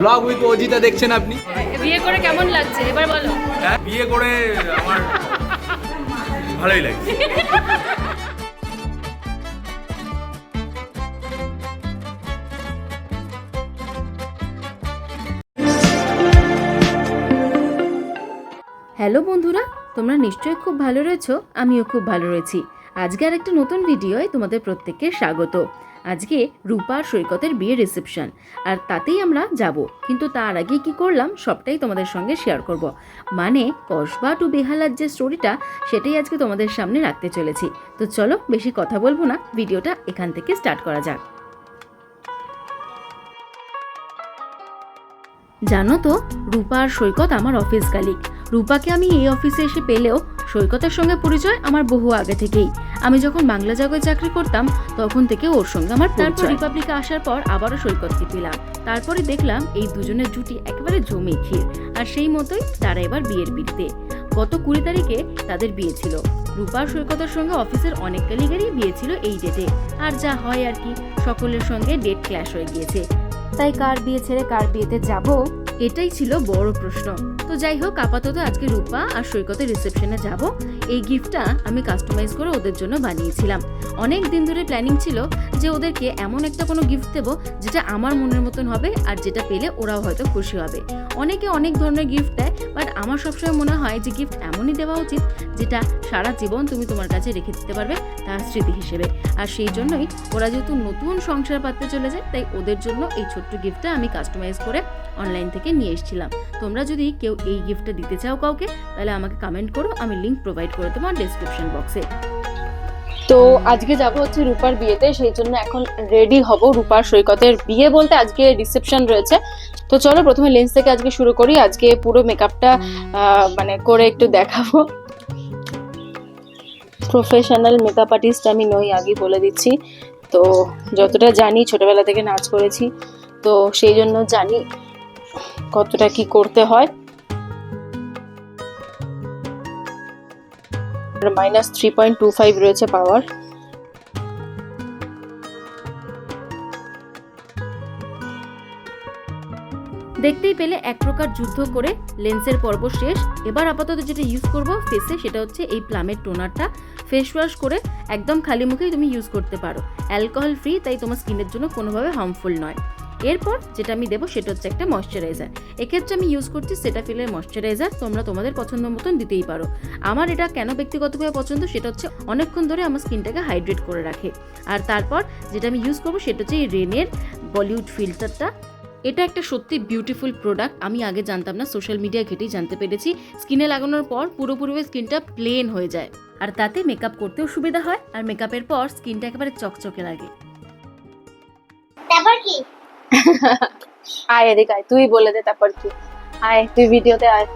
Blog with Ajita দেখছেন আপনি? বিয়ে করে কেমন লাগছে? এবার বলো। হ্যাঁ বিয়ে করে আমার ভালোই লাগছে। হ্যালো বন্ধুরা তোমরা নিশ্চয়ই খুব ভালো রয়েছো আমিও খুব ভালো রয়েছি। আজকে আর একটা নতুন ভিডিওয় তোমাদের প্রত্যেককে স্বাগত। আজকে রূপা আর সৈকতের বিয়ে রিসেপশন আর তাতেই আমরা যাব। কিন্তু তার আগে কি করলাম, সবটাই তোমাদের সঙ্গে শেয়ার করব। মানে কসবা টু বেহালার যে স্টোরিটা সেটাই আজকে তোমাদের সামনে রাখতে চলেছি। তো চলো, বেশি কথা বলব না। ভিডিওটা এখান থেকে স্টার্ট করা যাক। জানো তো রূপা আর সৈকত আমার অফিস কালিক রূপাকে আমি এই অফিসে এসে পেলেও সৈকতের সঙ্গে পরিচয় আমার বহু আগে থেকেই। আমি যখন বাংলা জায়গায় চাকরি করতাম তখন থেকে ওর সঙ্গে আমার তারপর রিপাবলিকে আসার পর আবারও সৈকতকে পেলাম। তারপরে দেখলাম এই দুজনের জুটি একেবারে জমে ক্ষীর আর সেই মতোই তারা এবার বিয়ের বিড়তে গত কুড়ি তারিখে তাদের বিয়ে ছিল। রূপা আর সৈকতের সঙ্গে অফিসের অনেক কালিগেরই বিয়ে ছিল এই ডেটে আর যা হয় আর কি সকলের সঙ্গে ডেট ক্ল্যাশ হয়ে গিয়েছে। তাই কার বিয়ে ছেড়ে কার বিয়েতে যাব? এটাই ছিল বড় প্রশ্ন। তো যাই হোক, আপাতত আজকে রূপা আর সৈকতের রিসেপশনে যাব। এই গিফটটা আমি কাস্টমাইজ করে ওদের জন্য বানিয়েছিলাম। অনেক দিন ধরে প্ল্যানিং ছিল যে ওদেরকে এমন একটা কোনো গিফট দেবো যেটা আমার মনের মতন হবে আর যেটা পেলে ওরাও হয়তো খুশি হবে। অনেকে অনেক ধরনের গিফট দেয় বাট আমার সবসময় মনে হয় যে গিফট এমনই দেওয়া উচিত যেটা সারা জীবন তুমি তোমার কাছে রেখে দিতে পারবে। স্মৃতি হিসেবে। আর সেই জন্যই ওরা যেহেতু নতুন সংসার পাততে যায় তাই ওদের জন্য এই ছোট্ট গিফটটা আমি কাস্টমাইজ করে অনলাইন থেকে নিয়ে এসেছিলাম। তোমরা যদি কেউ এই গিফটটা দিতে চাও কাউকে, তাহলে আমাকে কমেন্ট করো, আমি লিংক প্রোভাইড করে দেবো ডিসক্রিপশন বক্সে তো আজকে যাব হচ্ছে রূপার বিয়েতে, সেই জন্য এখন রেডি হব রূপার সৈকতের বিয়ে বলতে আজকে রিসেপশন রয়েছে। তো চলো প্রথমে লেন্স থেকে আজকে শুরু করি, আজকে পুরো মেকআপটা মানে করে একটু দেখাবো। প্রফেশনাল মেকআপ আর্টিস্ট আমি নই আগে বলে দিচ্ছি। তো যতটা জানি ছোটোবেলা থেকে নাচ করেছি, তো সেই জন্য জানি কতটা কি করতে হয়। Minus three point two five রয়েছে পাওয়ার দেখতেই পেলে এক প্রকার যুদ্ধ করে লেন্সের পর্ব শেষ। এবার আপাতত যেটা ইউজ করব ফেসে সেটা হচ্ছে এই প্লামের টোনারটা ফেস ওয়াশ করে একদম খালি মুখেই তুমি ইউজ করতে পারো। অ্যালকোহল ফ্রি তাই তোমার স্কিনের জন্য কোনোভাবে হার্মফুল নয়। এরপর যেটা আমি দেবো, সেটা হচ্ছে একটা ময়শ্চারাইজার এক্ষেত্রে আমি ইউজ করছি সেটা ফিলের ময়শ্চারাইজার তোমরা তোমাদের পছন্দ মতন দিতেই পারো। আমার এটা কেন ব্যক্তিগতভাবে পছন্দ, সেটা হচ্ছে অনেকক্ষণ ধরে আমার স্কিনটাকে হাইড্রেট করে রাখে। আর তারপর যেটা আমি ইউজ করব, সেটা হচ্ছে এই রেনের বলিউড ফিল্টারটা এটা একটা সত্যি বিউটিফুল প্রোডাক্ট আমি আগে জানতাম না সোশ্যাল মিডিয়া ঘেটেই জানতে পেরেছি। স্কিনে লাগানোর পর পুরোপুরি স্কিনটা প্লেন হয়ে যায়। আর তাতে মেকআপ করতেও সুবিধা হয় আর মেকআপের পর স্কিনটা একেবারে চকচকে লাগে। তারপর কি? আয় এদিকে আয় তুই বলে দে তারপর কি? আয় তুই ভিডিওতে আয়।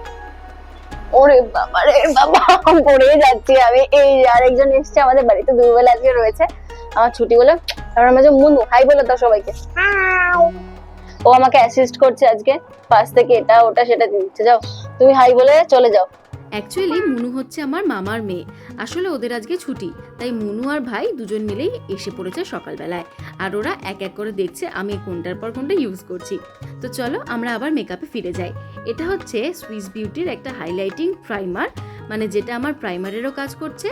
ওরে বাবা রে বাবা পড়ে যাচ্ছি আমি। এই আরেকজন এসছে আমাদের বাড়িতে দুবেলা আজকে রয়েছে। আমার ছুটি বলে তারপর আমাদের মুনু হাই বলে দাও সবাইকে। ও আমাকে অ্যাসিস্ট করছে আজকে। পাশ থেকে এটা, ওটা, সেটা দিচ্ছে। যাও, তুমি হাই বলে চলে যাও। অ্যাকচুয়ালি মুনু হচ্ছে আমার মামার মেয়ে। আসলে ওদের আজকে ছুটি, তাই মুনু আর ভাই দুজন মিলেই এসে পড়েছে সকালবেলায়। আর ওরা এক এক করে দেখছে আমি কোনটার পর কোনটা ইউজ করছি। তো চলো, আমরা আবার মেকআপে ফিরে যাই। এটা হচ্ছে সুইস বিউটির একটা হাইলাইটিং প্রাইমার মানে যেটা আমার প্রাইমারেরও কাজ করছে,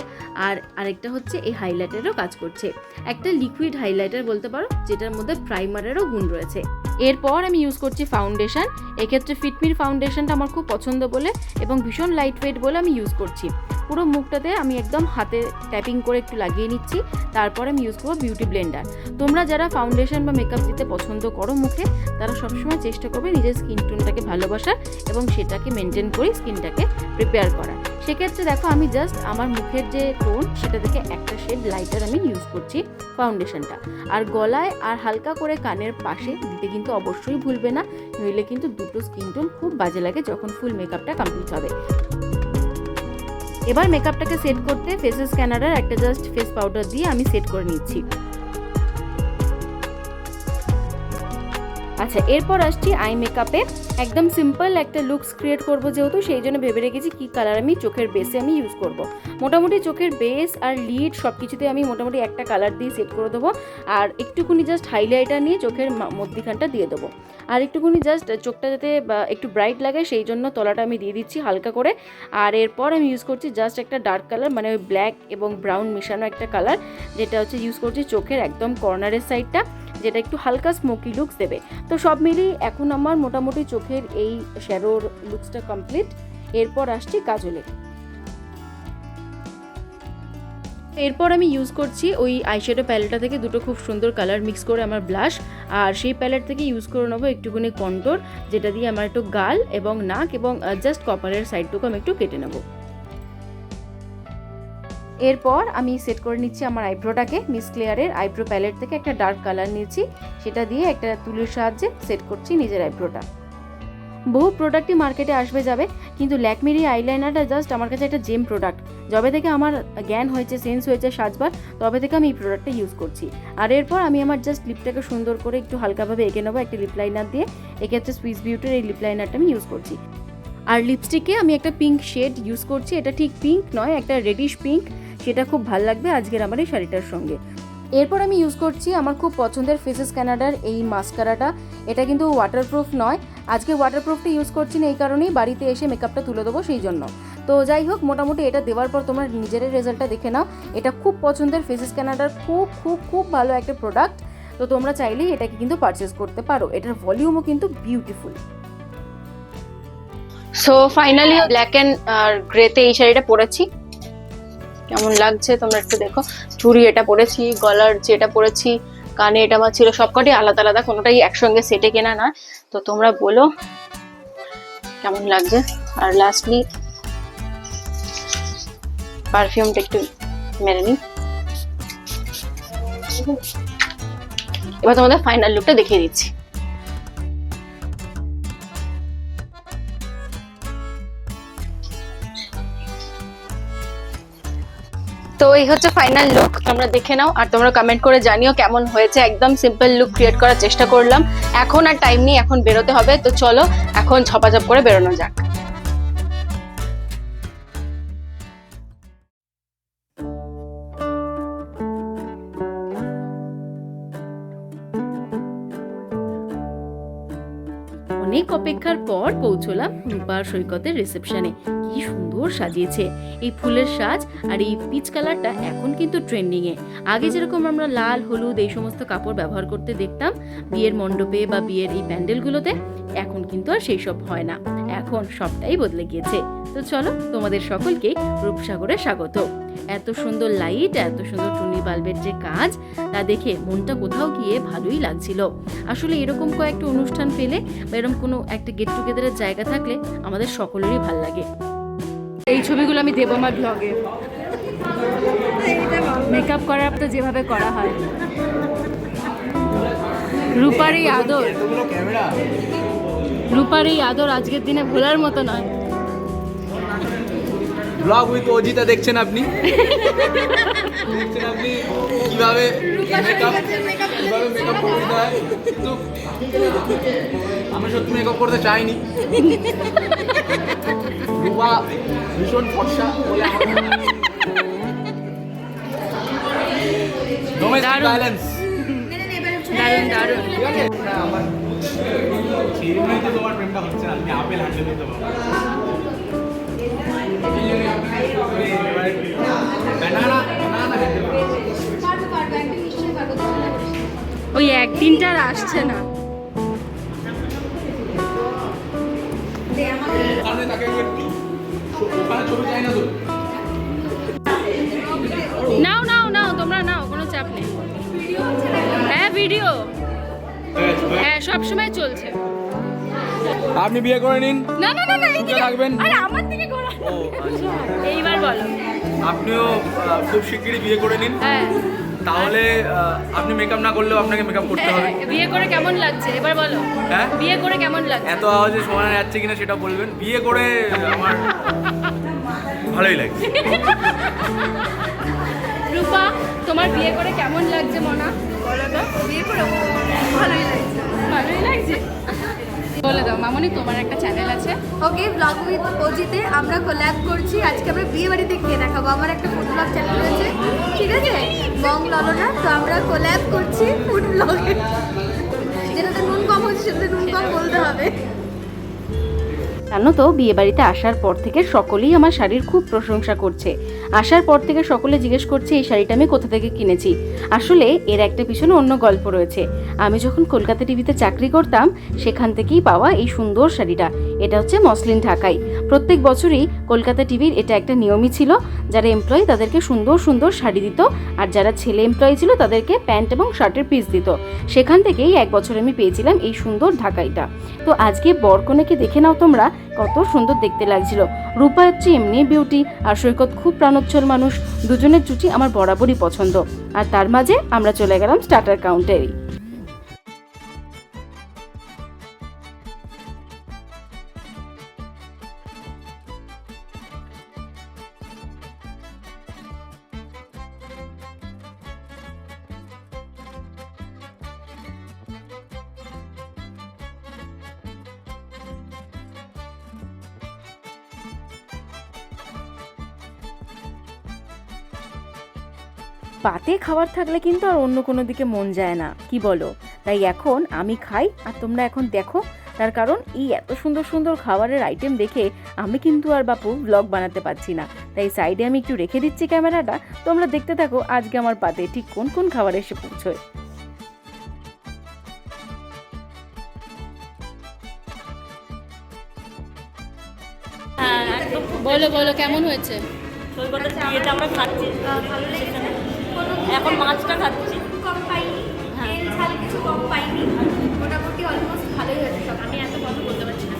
আর আরেকটা হচ্ছে এই হাইলাইটারেরও কাজ করছে। একটা লিকুইড হাইলাইটার বলতে পারো, যেটার মধ্যে প্রাইমারেরও গুণ রয়েছে। এরপর আমি ইউজ করছি ফাউন্ডেশন এক্ষেত্রে ফিটমির ফাউন্ডেশনটা আমার খুব পছন্দ বলে এবং ভীষণ লাইট ওয়েট বলে আমি ইউজ করছি। পুরো মুখটাতে আমি একদম হাতে ট্যাপিং করে একটু লাগিয়ে নিচ্ছি। তারপর আমি ইউজ করব বিউটি ব্লেন্ডার তোমরা যারা ফাউন্ডেশন বা মেকআপ দিতে পছন্দ করো মুখে, তারা সবসময় চেষ্টা করবে নিজের স্কিন টোনটাকে ভালোবাসার এবং সেটাকে মেনটেন করে স্কিনটাকে প্রিপেয়ার করা সেক্ষেত্রে দেখো আমি জাস্ট আমার মুখের যে টোন সেটা থেকে একটা শেড লাইটার আমি ইউজ করছি ফাউন্ডেশনটা আর গলায় আর হালকা করে কানের পাশে দিতে কিন্তু অবশ্যই ভুলবে না, নইলে কিন্তু দুটো স্কিন টোন খুব বাজে লাগে যখন ফুল মেকআপটা কমপ্লিট হবে। এবার মেকআপটাকে সেট করতে ফেসের স্ক্যানারের একটা জাস্ট ফেস পাউডার দিয়ে আমি সেট করে নিচ্ছি। আচ্ছা এরপর আসছি আই মেকআপে একদম সিম্পল একটা লুকস ক্রিয়েট করব যেহেতু, সেই জন্য ভেবে রেখেছি কী কালার আমি চোখের বেসে আমি ইউজ করব। মোটামুটি চোখের বেস আর লিড সব কিছুতে আমি মোটামুটি একটা কালার দিয়ে সেট করে দেবো। আর একটুখানি জাস্ট হাইলাইটার নিয়ে চোখের মধ্যিখানটা দিয়ে দেবো। আর একটুখানি জাস্ট চোখটা যাতে একটু ব্রাইট লাগে, সেই জন্য তলাটা আমি দিয়ে দিচ্ছি হালকা করে। আর এরপর আমি ইউজ করছি জাস্ট একটা ডার্ক কালার মানে ওই ব্ল্যাক এবং ব্রাউন মেশানো একটা কালার যেটা হচ্ছে ইউজ করছি চোখের একদম কর্নারের সাইডটা যেটা একটু হালকা স্মোকি লুকস দেবে। তো সব মিলিয়ে এখন আমার মোটামুটি চোখের এই শ্যাডোর লুকসটা কমপ্লিট এরপর আসছি কাজলে এরপর আমি ইউজ করছি ওই আইশ্যাডো প্যালেটটা থেকে দুটো খুব সুন্দর কালার মিক্স করে আমার ব্লাশ আর সেই প্যালেট থেকে ইউজ করে নেব একটুখানি কন্টোর যেটা দিয়ে আমার একটু গাল এবং নাক এবং জাস্ট কপারের সাইডটুকু আমি একটু কেটে নেব। এরপর আমি সেট করে নিচ্ছি আমার আইব্রোটাকে মিস ক্লিয়ারের আইব্রো প্যালেট থেকে একটা ডার্ক কালার নিচ্ছি সেটা দিয়ে একটা তুলির সাহায্যে সেট করছি নিজের আইব্রোটা বহু প্রোডাক্টই মার্কেটে আসবে যাবে, কিন্তু ল্যাকমির এই আইলাইনারটা জাস্ট আমার কাছে একটা জেম প্রোডাক্ট যবে থেকে আমার জ্ঞান হয়েছে সেন্স হয়েছে সাজবার, তবে থেকে আমি এই প্রোডাক্টটা ইউজ করছি। আর এরপর আমি আমার জাস্ট লিপটাকে সুন্দর করে একটু হালকাভাবে এঁকে নেব একটা লিপ লাইনার দিয়ে। এক্ষেত্রে সুইস বিউটির এই লিপ লাইনারটা আমি ইউজ করছি। আর লিপস্টিকে আমি একটা পিঙ্ক শেড ইউজ করছি। এটা ঠিক পিঙ্ক নয়, একটা রেডিশ পিঙ্ক সেটা খুব ভালো লাগবে আজকের আমার এই শাড়িটার সঙ্গে। এরপর আমি ইউজ করছি আমার খুব পছন্দের ফেসেস ক্যানাডার এই মাস্কারাটা এটা কিন্তু ওয়াটারপ্রুফ নয়। আজকে ওয়াটারপ্রুফটা ইউজ করছি না এই কারণেই বাড়িতে এসে মেকআপটা তুলে দেবো সেই জন্য। তো যাই হোক, মোটামুটি এটা দেওয়ার পর তোমরা নিজের রেজাল্টটা দেখে নাও। এটা খুব পছন্দের ফেসেস ক্যানাডার খুব খুব খুব ভালো একটা প্রোডাক্ট তো তোমরা চাইলেই এটাকে কিন্তু পারচেস করতে পারো। এটার ভলিউমও কিন্তু beautiful so finally black and গ্রেতে এই শাড়িটা পরেছি। কেমন লাগছে, তোমরা একটু দেখো। চুড়ি এটা পরেছি, গলার যেটা পরেছি, কানে এটা আমার ছিল সবকটাই আলাদা আলাদা, কোনোটাই একসঙ্গে সেটে কেনা না। তো তোমরা বলো, কেমন লাগছে? আর লাস্টলি পারফিউমটা একটু মেরে নিই। এবার তোমাদের ফাইনাল লুকটা দেখিয়ে দিচ্ছি। তো এই হচ্ছে ফাইনাল লুক তোমরা দেখে নাও আর তোমরা কমেন্ট করে জানিও কেমন হয়েছে। একদম সিম্পল লুক ক্রিয়েট করার চেষ্টা করলাম। এখন আর টাইম নেই, এখন বেরোতে হবে। তো চলো, এখন ঝপাঝপ করে বেরোনো যাক। অনেক অপেক্ষার পর পৌঁছলাম রূপার সৈকতের রিসেপশনে কি সুন্দর সাজিয়েছে। এই ফুলের সাজ আর এই পিচ কালারটা এখন কিন্তু ট্রেন্ডিং এ আগে যেরকম আমরা লাল, হলুদ এই সমস্ত কাপড় ব্যবহার করতে দেখতাম, বিয়ের মণ্ডপে বা বিয়ের এই প্যান্ডেলগুলোতে, এখন কিন্তু আর সেই সব হয় না। এখন সবটাই বদলে গিয়েছে। তো চলো, তোমাদের সকলকে রূপসাগরে স্বাগত। এত সুন্দর লাইট এত সুন্দর টুনি বাল্বের যে কাজ, তা দেখে মনটা কোথাও গিয়ে ভালোই লাগছিল। আসলে এরকম কয়েকটা অনুষ্ঠান পেলে বা এরকম কোনো একটা গেট টুগেদারের জায়গা থাকলে আমাদের সকলেরই ভালো লাগে। এই ছবিগুলো আমি দেবো আমার ব্লগে মেকআপ করার তো যেভাবে করা হয়। রূপার এই আদর। রূপার এই আদর আজকের দিনে ভোলার মতো নয়। ব্লগ উইথ অজিতা দেখছেন আপনি? দেখছেন আপনি কীভাবে মেকআপ কীভাবে মেকআপ করতে হয়? কিন্তু আমি সত্যি মেকআপ করতে চাইনি। রূপা ভীষণ ফর্সা বলে। Domestic দারুণ। দারুণ দারুণ ঠিক আছে? না, আমার সেই জন্যই তো তোমার প্রেমটা হচ্ছে না তুমি আপেল হাঁটলে দিতে পারো ব্যানানা ব্যানানা খেতে পারো ওই একদিনটা আর আসছে না। ওখানে তাকে একটু ওখানে ছবি চাই না তো। নাও নাও নাও তোমরা নাও কোনো চাপ নেই। হ্যাঁ ভিডিও হ্যাঁ সব সময় চলছে। আপনি বিয়ে করে নিন। না না না না এইদিকে- থাকবেন। আরে আমার দিকে ঘোরা। ও আচ্ছা এইবার বলো। আপনিও খুব শিগগিরই বিয়ে করে নিন। হ্যাঁ। তাহলে আপনি মেকআপ না করলেও আপনাকে মেকআপ করতে হবে। বিয়ে করে কেমন লাগছে? এবার বলো। হ্যাঁ? বিয়ে করে কেমন লাগছে? এত আওয়াজে শোনা যাচ্ছে কিনা সেটা বলবেন। বিয়ে করে আমার ভালোই লাগছে। রূপা তোমার বিয়ে করে কেমন লাগছে মনা? বলো তো বিয়ে করে ভালোই লাগছে। ভালোই লাগছে? বলে দাও মামনি, তোমার একটা চ্যানেল আছে। ওকে ব্লগ উইথ অজিতে আমরা কোল্যাব করছি। আজকে আমরা বিয়ে বাড়িতে গিয়ে দেখাবো। আমার একটা ফুড ব্লগ চ্যানেল রয়েছে। ঠিক আছে? বং ললনা, তো আমরা কোল্যাব করছি ফুড ব্লগে যেটাতে নুন কম হচ্ছে, সেটাতে নুন কম বলতে হবে। জানো তো, বিয়ে বাড়িতে আসার পর থেকে সকলেই আমার শাড়ির খুব প্রশংসা করছে। আসার পর থেকে সকলে জিজ্ঞেস করছে, এই শাড়িটা আমি কোথা থেকে কিনেছি? আসলে এর একটা পিছনে অন্য গল্প রয়েছে। আমি যখন কলকাতা টিভিতে চাকরি করতাম, সেখান থেকেই পাওয়া এই সুন্দর শাড়িটা। এটা হচ্ছে মসলিন ঢাকাই। প্রত্যেক বছরই কলকাতা টিভির এটা একটা নিয়মই ছিল, যারা এমপ্লয়ি তাদেরকে সুন্দর সুন্দর শাড়ি দিত, আর যারা ছেলে এমপ্লয়ি ছিল তাদেরকে প্যান্ট এবং শার্টের পিস দিত। সেখান থেকেই এক বছর আমি পেয়েছিলাম এই সুন্দর ঢাকাইটা। তো আজকে বরকনেকে দেখে নাও তোমরা, কত সুন্দর দেখতে লাগছিল। রূপা হচ্ছে এমনি বিউটি আর সৈকত খুব প্রাণোচ্ছল মানুষ, দুজনের জুটি আমার বরাবরই পছন্দ। আর তার মাঝে আমরা চলে গেলাম স্টার্টার কাউন্টারেই পাতে খাবার থাকলে কিন্তু আর অন্য কোনো দিকে মন যায় না কি বলো? তাই এখন আমি খাই আর তোমরা এখন দেখো। তার কারণ এই এত সুন্দর সুন্দর খাবারের আইটেম দেখে আমি কিন্তু আর বাপু ব্লগ বানাতে পারছি না। তাই সাইডে আমি একটু রেখে দিচ্ছি ক্যামেরাটা তোমরা দেখতে থাকো আজকে আমার পাতে ঠিক কোন কোন খাবার এসে পৌঁছয়। বলো বলো কেমন হয়েছে? এখন মাছটা খাচ্ছি। কম পাইনি তেল ঝাল কিছু কম পাইনি। মোটামুটি অলমোস্ট ভালোই হয়েছে সব। আমি এত কথা বলতে পারছি না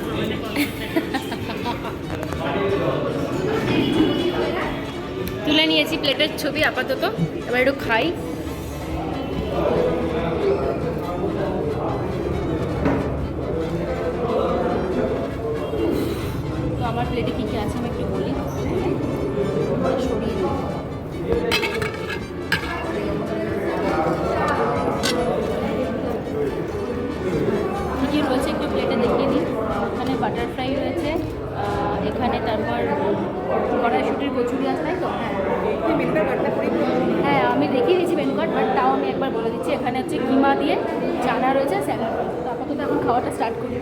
তুলে নিয়েছি প্লেটের ছবি আপাতত। এবার একটু খাই। তো আমার প্লেটে কী কী আছে? আমি একবার বলে দিচ্ছি, এখানে হচ্ছে কিমা দিয়ে চানা রয়েছে, স্যালাড। আপাতত এখন খাওয়াটা স্টার্ট করি।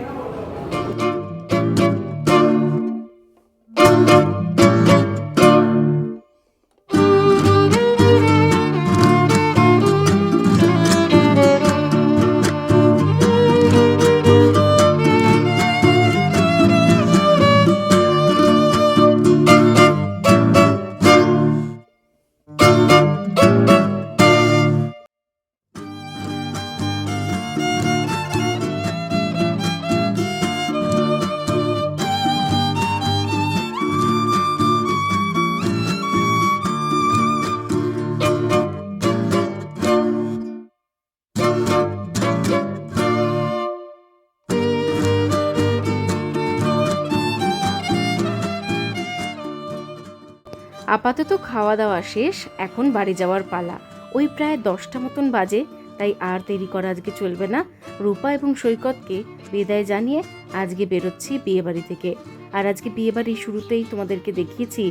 আপাতত খাওয়া দাওয়া শেষ এখন বাড়ি যাওয়ার পালা। ওই প্রায় দশটা মতন বাজে তাই আর দেরি করা আজকে চলবে না। রূপা এবং সৈকতকে বিদায় জানিয়ে আজকে বেরোচ্ছি বিয়েবাড়ি থেকে। আর আজকে বিয়েবাড়ির শুরুতেই তোমাদেরকে দেখিয়েছি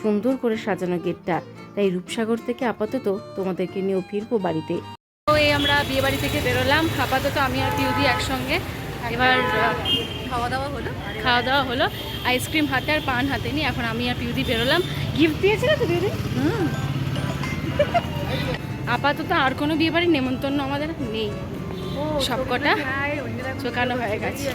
সুন্দর করে সাজানো গেটটা। তাই রূপসাগর থেকে আপাতত তোমাদেরকে নিয়েও ফিরবো বাড়িতে। তো এই আমরা বিয়েবাড়ি থেকে বেরোলাম। আপাতত আমি আর পিউদি একসঙ্গে। এবার খাওয়া দাওয়া হলো খাওয়া দাওয়া হলো। আইসক্রিম হাতে আর পান হাতে নিয়ে এখন আমি আর পিউদি বেরোলাম। গিফট দিয়েছিল তো পিউদি আপাতত আর কোনো বিয়ে বাড়ির নেমন্তন্ন আমাদের নেই। সবকটা চোখানো হয়ে গেছে।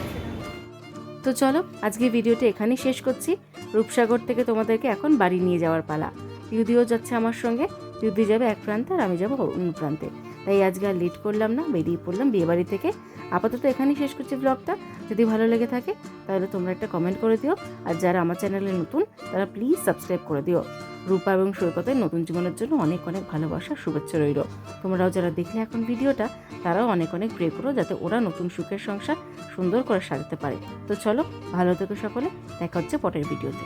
তো চলো আজকে ভিডিওটা এখানেই শেষ করছি। রূপসাগর থেকে তোমাদেরকে এখন বাড়ি নিয়ে যাওয়ার পালা। পিউদিও যাচ্ছে আমার সঙ্গে। পিউদি যাবে এক প্রান্তে আর আমি যাব অন্য প্রান্তে। তাই আজকে আর লেট করলাম না বেরিয়ে পড়লাম বিয়েবাড়ি থেকে। আপাতত এখানেই শেষ করছি ব্লগটা যদি ভালো লেগে থাকে, তাহলে তোমরা একটা কমেন্ট করে দিও। আর যারা আমার চ্যানেলে নতুন, তারা প্লিজ সাবস্ক্রাইব করে দিও। রূপা এবং সৈকতের নতুন জীবনের জন্য অনেক অনেক ভালোবাসা, শুভেচ্ছা রইল। তোমরাও যারা দেখলে এখন ভিডিওটা, তারাও অনেক অনেক প্রে করো যাতে ওরা নতুন সুখের সংসার সুন্দর করে সাজাতে পারে। তো চলো, ভালো থেকো সকলে। দেখা হচ্ছে পরের ভিডিওতে।